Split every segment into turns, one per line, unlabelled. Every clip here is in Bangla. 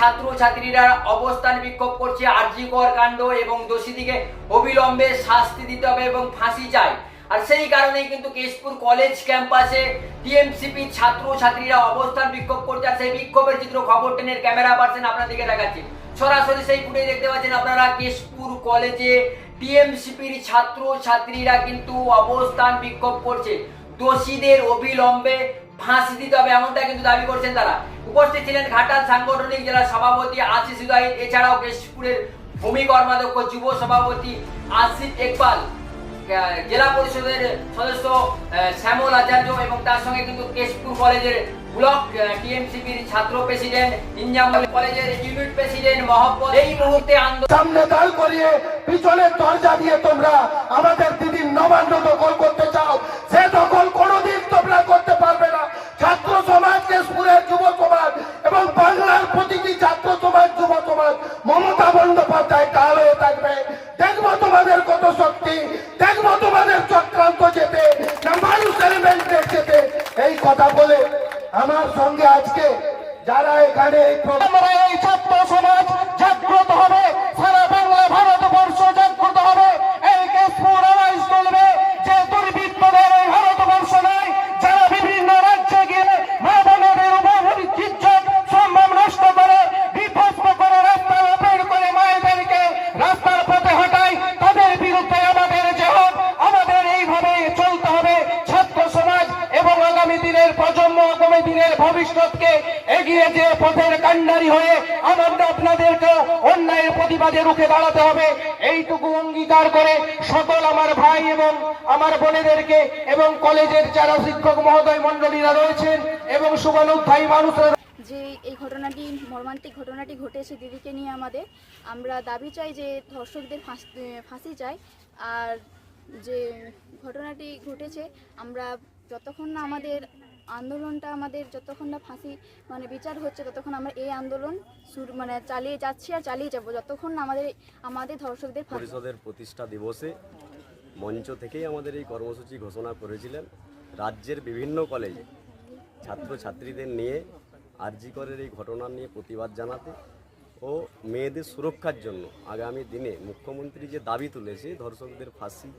ছাত্র ছাত্রীরা অবস্থান বিক্ষোভ করছে আরজিকর কাণ্ড এবং দোষীদিকে অবিলম্বে শাস্তি দিতে হবে এবং ফাঁসি চাই। আর সেই কারণেই কিন্তু কেশপুর কলেজ ক্যাম্পাসে টিএমসিপি ছাত্র ছাত্রীরা অবস্থান বিক্ষোভ করছে। আর সেই বিক্ষোভের চিত্র খবর টেনের ক্যামেরা পার্সেন আপনাদেরকে দেখাচ্ছি। সরাসরি সেই ফুটেজ দেখতে পাচ্ছেন আপনারা কেশপুর কলেজে টিএমসিপির ছাত্র ছাত্রীরা কিন্তু অবস্থান বিক্ষোভ করছে। দোষীদের অবিলম্বে ফাঁসি দিতে হবে এমনটা কিন্তু দাবি করছেন তারা। উপস্থিত ছিলেন ঘাটাল সাংগঠনিক জেলা সভাপতি আশিস উদাহিদ এছাড়াও কেশপুরের ভূমি কর্মাধ্যক্ষ যুব সভাপতি আসিফ ইকবাল জেলা পরিষদের সদস্য শ্যামল আচার্য এবং তার সঙ্গে কিন্তু কেশপুর কলেজের ব্লক টিএমসিপির ছাত্র প্রেসিডেন্ট, ইনজামুল কলেজের ইউনিট প্রেসিডেন্ট মহব্বত। এই মুহূর্তে আন্দোলন
সামনে দাঁড় করিয়ে পিছনের দরজা দিয়ে তোমরা আমাদের দিদির নবান্ন দখল সমাজ মমতা বন্দ্যোপাধ্যায় কাল হয়ে থাকবে। দেখব তোমাদের কত শক্তি, দেখব তোমাদের চক্রান্ত যেতে মানুষের যেতে এই কথা বলে আমার সঙ্গে আজকে যারা এখানে এই
সমাজ দিনের প্রজন্ম, আগামী দিনের ভবিষ্যৎকে এগিয়ে যে পথের কান্ডারি হয়ে আমরা আপনাদেরকে অন্যায়ের প্রতিবাদে রুখে দাঁড়াতে হবে। এইটুকু অঙ্গীকার করে সকল আমার ভাই এবং আমার বোনেদেরকে এবং কলেজের যারা শিক্ষক মহোদয় মন্ডলীরা রয়েছেন এবং শুভানুধ্যায়ী মানুষের
যে এই ঘটনাটি, মর্মান্তিক ঘটনাটি ঘটেছে দিদিকে নিয়ে আমাদের, আমরা দাবি চাই যে ধর্ষকদের ফাঁসি চাই। আর যে ঘটনাটি ঘটেছে, আমরা যতক্ষণ না আমাদের আন্দোলনটা, আমাদের যতক্ষণ না ফাঁসি মানে বিচার হচ্ছে, ততক্ষণ আমরা এই আন্দোলন শুরু মানে চালিয়ে যাচ্ছি আর চালিয়ে যাব। যতক্ষণ না আমাদের আমাদের ধর্ষকদের
পরিষদের প্রতিষ্ঠা দিবসে মঞ্চ থেকেই আমাদের এই কর্মসূচি ঘোষণা করেছিলেন। রাজ্যের বিভিন্ন কলেজে ছাত্রছাত্রীদের নিয়ে আরজিকরের এই ঘটনা নিয়ে প্রতিবাদ জানাতে ও মেয়েদের সুরক্ষার জন্য আগামী দিনে মুখ্যমন্ত্রী যে দাবি তুলেছে, ধর্ষকদের ফাঁসি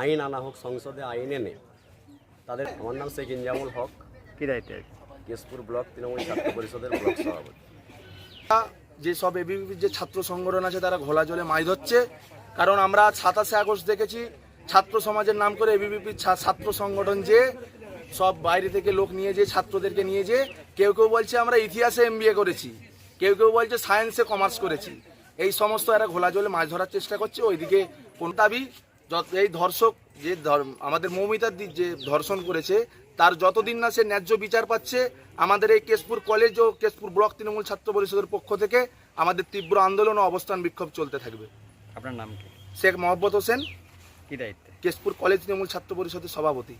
আইন আনা হোক, সংসদে আইন এনে তাদের আমার নাম শেখ ইনজামুল হক।
কি দায়িত্বে
কেশপুর ব্লক তৃণমূল ছাত্র পরিষদের ব্লক সভাপতি।
যে সব এবিভিপির যে ছাত্র সংগঠন আছে তারা ঘোলা জলে মাছ ধরছে। কারণ আমরা সাতাশে আগস্ট দেখেছি ছাত্র সমাজের নাম করে এবিভিপির ছাত্র সংগঠন যে সব বাইরে থেকে লোক নিয়ে যে ছাত্রদেরকে নিয়ে যে কেউ কেউ বলছে আমরা ইতিহাসে এমবিএ করেছি কেউ কেউ বলছে সায়েন্সে কমার্স করেছি। এই সমস্ত এরা ঘোলা জলে মাছ ধরার চেষ্টা করছে ওইদিকে কোন দাবি এই ধর্ষক যে ধর্ম আমাদের মৌমিতার দি- যে ধর্ষণ করেছে তার যতদিন না সে ন্যায্য বিচার পাচ্ছে আমাদের এই কেশপুর কলেজ ও কেশপুর ব্লক তৃণমূল ছাত্র পরিষদের পক্ষ থেকে আমাদের তীব্র আন্দোলন ও অবস্থান বিক্ষোভ চলতে থাকবে।
আপনার নাম কি?
শেখ মোহাম্মদ হোসেন
কি দায়িত্ব?
কেশপুর কলেজ তৃণমূল ছাত্র পরিষদের সভাপতি।